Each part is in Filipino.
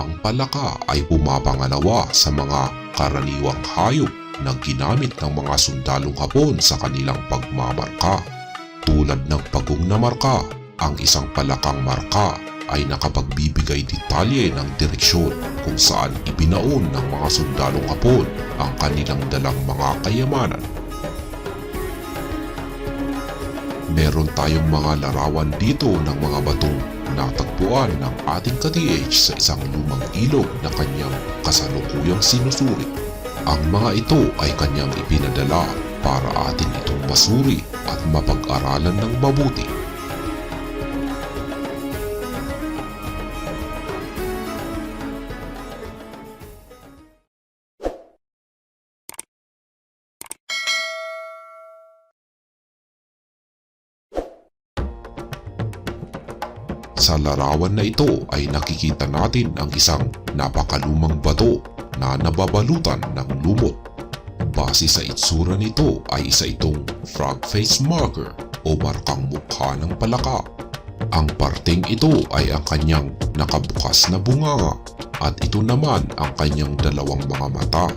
Ang palaka ay pumapangalawa sa mga karaniwang hayop na ginamit ng mga sundalong Hapon sa kanilang pagmamarka. Tulad ng pagong na marka, ang isang palakang marka ay nakapagbibigay detalye ng direksyon kung saan ibinaon ng mga sundalong Hapon ang kanilang dalang mga kayamanan. Meron tayong mga larawan dito ng mga batong natagpuan ng ating ka-DH sa isang lumang ilog na kanyang kasalukuyang sinusuri. Ang mga ito ay kanyang ipinadala para atin itong masuri at mapag-aralan ng mabuti. Sa larawan na ito ay nakikita natin ang isang napakalumang bato na nababalutan ng lumot. Base sa itsura nito ay isa itong frog face marker o markang mukha ng palaka. Ang parteng ito ay ang kanyang nakabukas na bunganga at ito naman ang kanyang dalawang mga mata.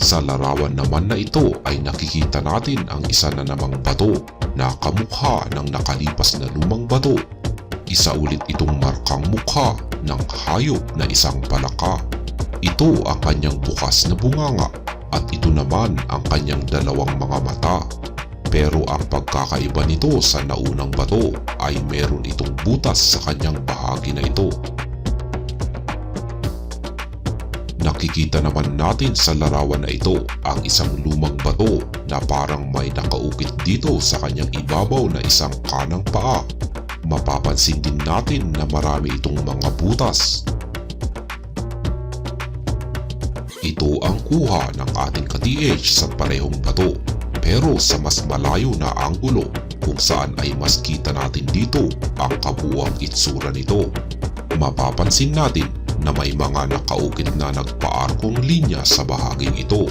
Sa larawan naman na ito ay nakikita natin ang isa na namang bato na kamukha ng nakalipas na lumang bato. Isa ulit itong markang mukha ng hayop na isang palaka. Ito ang kanyang bukas na bunganga at ito naman ang kanyang dalawang mga mata. Pero ang pagkakaiba nito sa naunang bato ay meron itong butas sa kanyang bahagi na ito. Nakikita naman natin sa larawan na ito ang isang lumang bato na parang may nakaukit dito sa kanyang ibabaw na isang kanang paa. Mapapansin din natin na marami itong mga butas. Ito ang kuha ng ating ka-DH sa parehong bato pero sa mas malayo na anggulo kung saan ay mas kita natin dito ang kabuang itsura nito. Mapapansin natin na may mga nakaukit na nagpaarkong linya sa bahaging ito.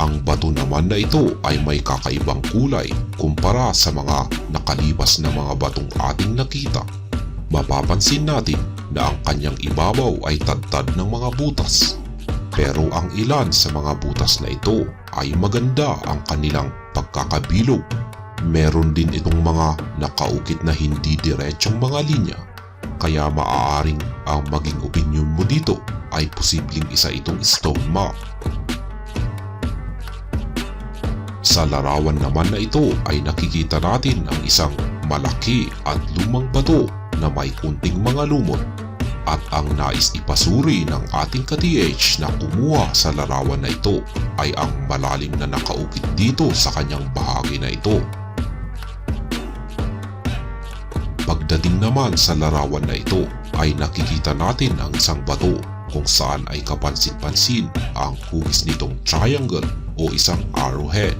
Ang bato naman na ito ay may kakaibang kulay kumpara sa mga nakalipas na mga batong ating nakita. Mapapansin natin na ang kanyang ibabaw ay tadtad ng mga butas. Pero ang ilan sa mga butas na ito ay maganda ang kanilang pagkakabilog. Meron din itong mga nakaukit na hindi diretsong mga linya. Kaya maaaring ang maging opinion mo dito ay posibleng isa itong stone mark. Sa larawan naman na ito ay nakikita natin ang isang malaki at lumang bato na may kunting mga lumot at ang nais ipasuri ng ating ka-TH na kumuha sa larawan na ito ay ang malalim na nakaukit dito sa kanyang bahagi na ito. Pagdating naman sa larawan na ito ay nakikita natin ang isang bato kung saan ay kapansin-pansin ang hugis nitong triangle o isang arrowhead.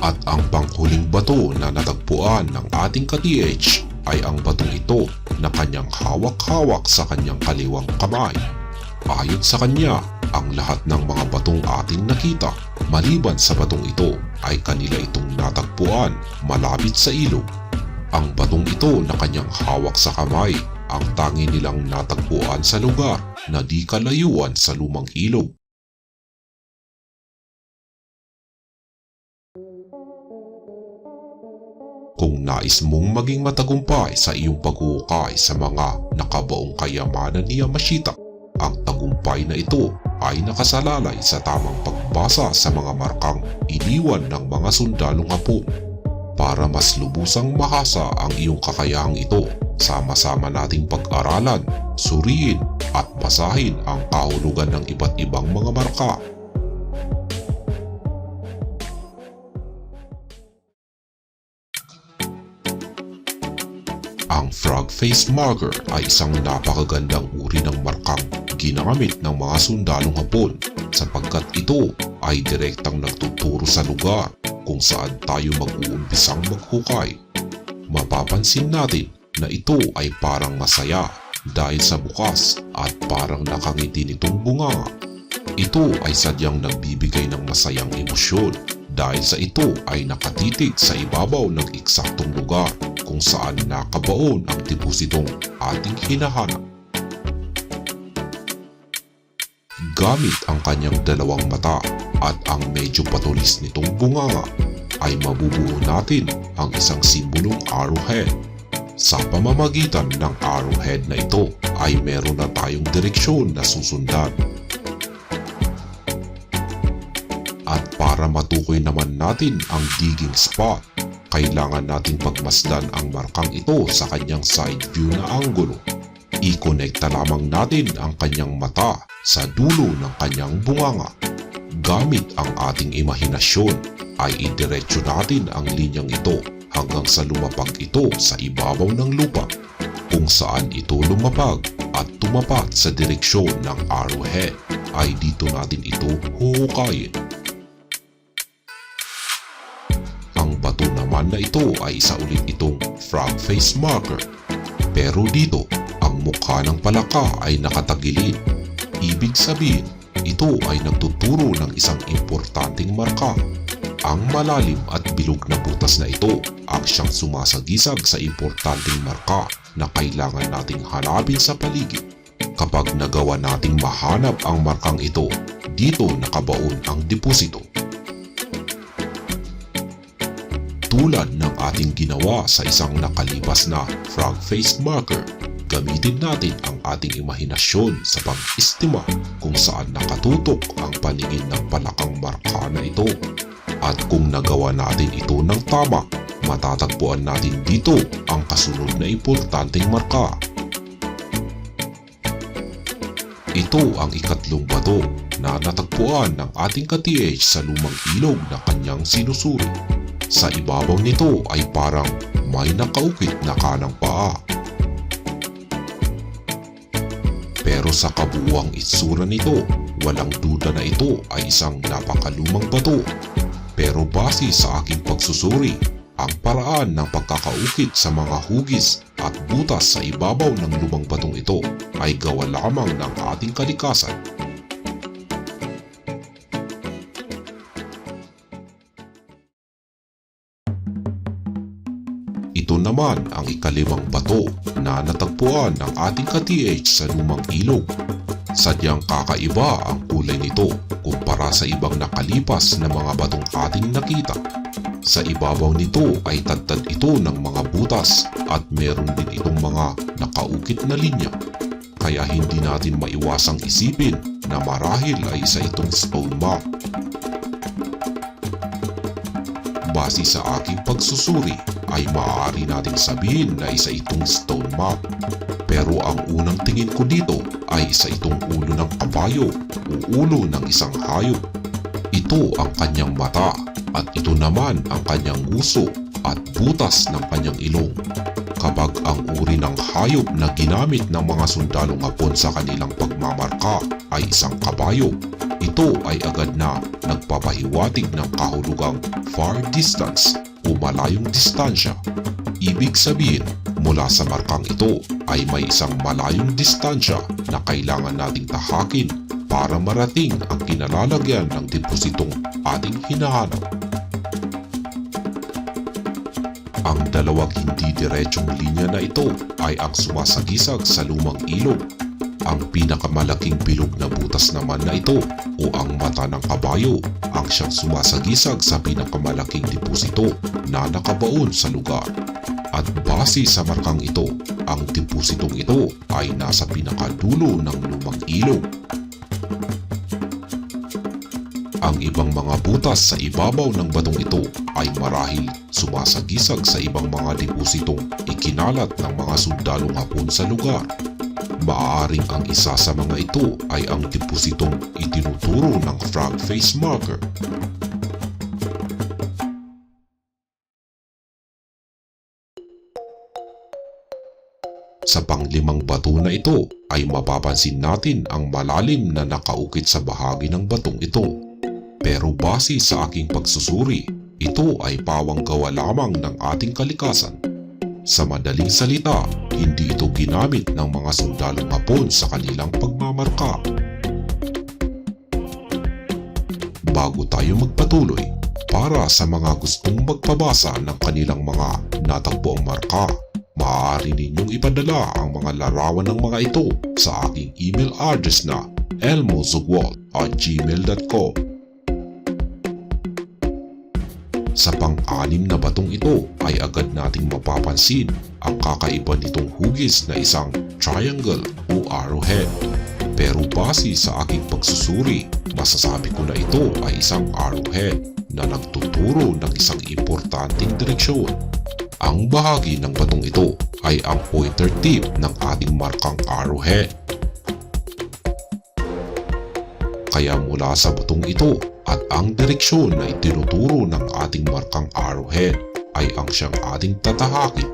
At ang panghuling bato na natagpuan ng ating ka-TH ay ang batong ito na kanyang hawak-hawak sa kanyang kaliwang kamay. Ayon sa kanya, ang lahat ng mga batong ating nakita maliban sa batong ito ay kanila itong natagpuan malapit sa ilog. Ang batong ito na kanyang hawak sa kamay ang tangi nilang natagpuan sa lugar na di kalayuan sa lumang ilog. Kung nais mong maging matagumpay sa iyong paghuhukay sa mga nakabaong kayamanan ni Yamashita, ang tagumpay na ito ay nakasalalay sa tamang pagbasa sa mga markang iniwan ng mga sundalong hapon. Para mas lubusang mahasa ang iyong kakayahang ito, sama-sama nating pag-aralan, suriin at basahin ang kahulugan ng iba't ibang mga marka Ang frog face marker ay isang napakagandang uri ng markang ginamit ng mga sundalong hapon sapagkat ito ay direktang nagtuturo sa lugar kung saan tayo mag-uumpisang maghukay. Mapapansin natin na ito ay parang masaya dahil sa bukas at parang nakangiti nitong bunganga. Ito ay sadyang nagbibigay ng masayang emosyon dahil sa ito ay nakatitig sa ibabaw ng eksaktong lugar kung saan nakabaon ang depositong ating hinahanap. Gamit ang kanyang dalawang mata at ang medyo patulis nitong bunganga ay mabubuo natin ang isang simbolong arrowhead. Sa pamamagitan ng arrowhead na ito ay meron na tayong direksyon na susundan. At para matukoy naman natin ang digging spot, kailangan nating pagmasdan ang markang ito sa kanyang side view na anggulo. I-connecta lamang natin ang kanyang mata sa dulo ng kanyang bunganga. Gamit ang ating imahinasyon ay idiretso natin ang linyang ito hanggang sa lumapag ito sa ibabaw ng lupa kung saan ito lumapag at tumapat sa direksyon ng arrowhead ay dito natin ito huhukayin. Naman na ito ay isa ulit itong frog face marker. Pero dito, ang mukha ng palaka ay nakatagilid. Ibig sabihin, ito ay nagtuturo ng isang importanteng marka. Ang malalim at bilog na butas na ito ang siyang sumasagisag sa importanteng marka na kailangan nating hanapin sa paligid. Kapag nagawa nating mahanap ang markang ito, dito nakabaon ang deposito. Tulad ng ating ginawa sa isang nakalipas na frog-faced marker, gamitin natin ang ating imahinasyon sa pag-estima kung saan nakatutok ang paningin ng palakang marka na ito. At kung nagawa natin ito ng tama, matatagpuan natin dito ang kasunod na importanteng marka. Ito ang ikatlong bato na natagpuan ng ating ka-TH sa lumang ilog na kanyang sinusuri. Sa ibabaw nito ay parang may nakaukit na kanang paa. Pero sa kabuuang itsura nito, walang duda na ito ay isang napakalumang bato. Pero base sa aking pagsusuri, ang paraan ng pagkakaukit sa mga hugis at butas sa ibabaw ng lumang batong ito ay gawa lamang ng ating kalikasan. Naman ang ikalimang bato na natagpuan ng ating ka-TH sa lumang ilog. Sadyang kakaiba ang kulay nito kumpara sa ibang nakalipas na mga batong ating nakita. Sa ibabaw nito ay tadtad ito ng mga butas at meron din itong mga nakaukit na linya. Kaya hindi natin maiwasang isipin na marahil ay isa itong stone map. Base sa aking pagsusuri ay maaari nating sabihin na isa itong stone map. Pero ang unang tingin ko dito ay isa itong ulo ng kabayo o ulo ng isang hayop. Ito ang kanyang mata at ito naman ang kanyang uso at butas ng kanyang ilong. Kapag ang uri ng hayop na ginamit ng mga sundalong hapon sa kanilang pagmamarka ay isang kabayo, ito ay agad na nagpapahiwatig ng kahulugang far distance o malayong distansya. Ibig sabihin, mula sa markang ito ay may isang malayong distansya na kailangan nating tahakin para marating ang kinalalagyan ng depositong ating hinahanap. Ang dalawang hindi diretsong linya na ito ay ang sumasagisag sa lumang ilog. Ang pinakamalaking bilog na butas naman na ito o ang mata ng kabayo ang siyang sumasagisag sa pinakamalaking deposito na nakabaon sa lugar. At base sa markang ito, ang depositong ito ay nasa pinakadulo ng lumang ilog ang ibang mga butas sa ibabaw ng batong ito ay marahil sumasagisag sa ibang mga depositong ikinalat ng mga sundalong hapon sa lugar. Maaaring ang isa sa mga ito ay ang depositong itinuturo ng frog face marker. Sa panglimang bato na ito ay mapapansin natin ang malalim na nakaukit sa bahagi ng batong ito. Pero base sa aking pagsusuri, ito ay pawang gawa lamang ng ating kalikasan. Sa madaling salita, hindi ito ginamit ng mga sundalong Hapon sa kanilang pagmamarka. Bago tayo magpatuloy, para sa mga gustong magpabasa ng kanilang mga natagpuang marka, maaari ninyong ipadala ang mga larawan ng mga ito sa aking email address na elmozugwal at gmail.com Sa pang-anim na batong ito ay agad nating mapapansin ang kakaiba nitong hugis na isang triangle o arrowhead. Pero base sa aking pagsusuri, masasabi ko na ito ay isang arrowhead na nagtuturo ng isang importanteng direksyon. Ang bahagi ng batong ito ay ang pointer tip ng ating markang arrowhead. Kaya mula sa batong ito at ang direksyon na itinuturo ng ating markang arrowhead ay ang siyang ating tatahakin.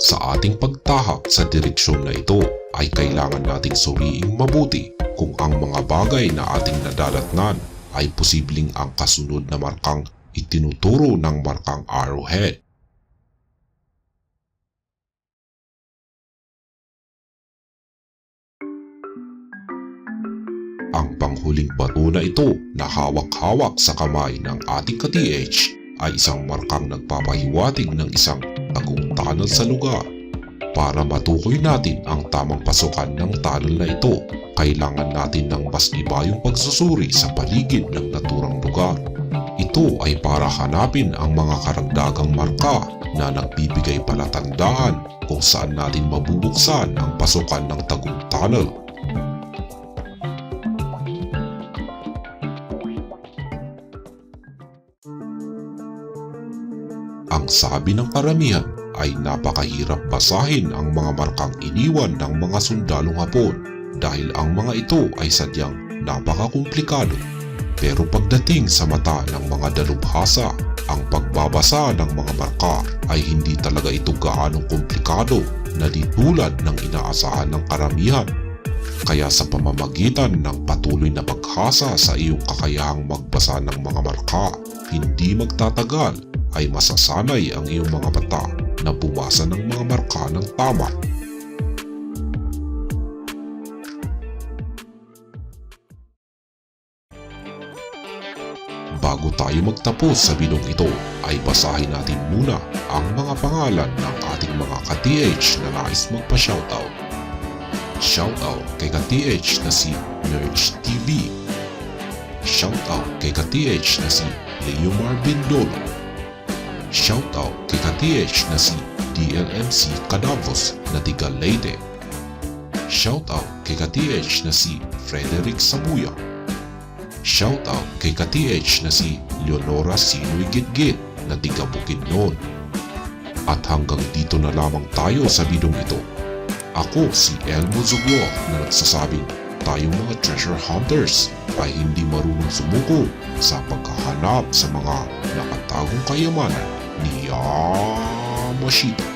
Sa ating pagtahak sa direksyon na ito ay kailangan nating suriing mabuti kung ang mga bagay na ating nadadatnan ay posibleng ang kasunod na markang itinuturo ng markang arrowhead. Ang panghuling bato na ito na hawak-hawak sa kamay ng ating ka-TH ay isang markang nagpapahiwatig ng isang tagong tunnel sa lugar. Para matukoy natin ang tamang pasukan ng tunnel na ito, kailangan natin ng mas ibayong pagsusuri sa paligid ng naturang lugar. Ito ay para hanapin ang mga karagdagang marka na nagbibigay palatandaan kung saan natin mabubuksan ang pasukan ng tagong tunnel Ang sabi ng karamihan ay napakahirap basahin ang mga markang iniwan ng mga sundalong Hapon dahil ang mga ito ay sadyang napakakomplikado. Pero pagdating sa mata ng mga dalubhasa, ang pagbabasa ng mga marka ay hindi talaga ito gaanong komplikado na di tulad ng inaasahan ng karamihan. Kaya sa pamamagitan ng patuloy na paghasa sa iyong kakayahang magbasa ng mga marka, hindi magtatagal ay masasanay ang iyong mga mata na bumasa ng mga marka ng tama. Bago tayo magtapos sa bilong ito ay basahin natin muna ang mga pangalan ng ating mga ka-TH na nais magpa-shoutout. Shoutout kay ka-TH na si Nerds TV. Shoutout kay ka-TH na si Leo Marvin Dolo. Shoutout kay ka-TH na si DLMC Cadavos na tiga Leyte. Shoutout kay ka-TH na si Frederick Sabuya. Shoutout kay ka-TH na si Leonora Sinoy Gitgit na tiga Bukidnon. At hanggang dito na lamang tayo sa bidong ito. Ako si Elmo Zuglo na nagsasabing tayong mga treasure hunters ay hindi marunong sumuko sa paghahanap sa mga nakatagong kayamanan ni Yamashita.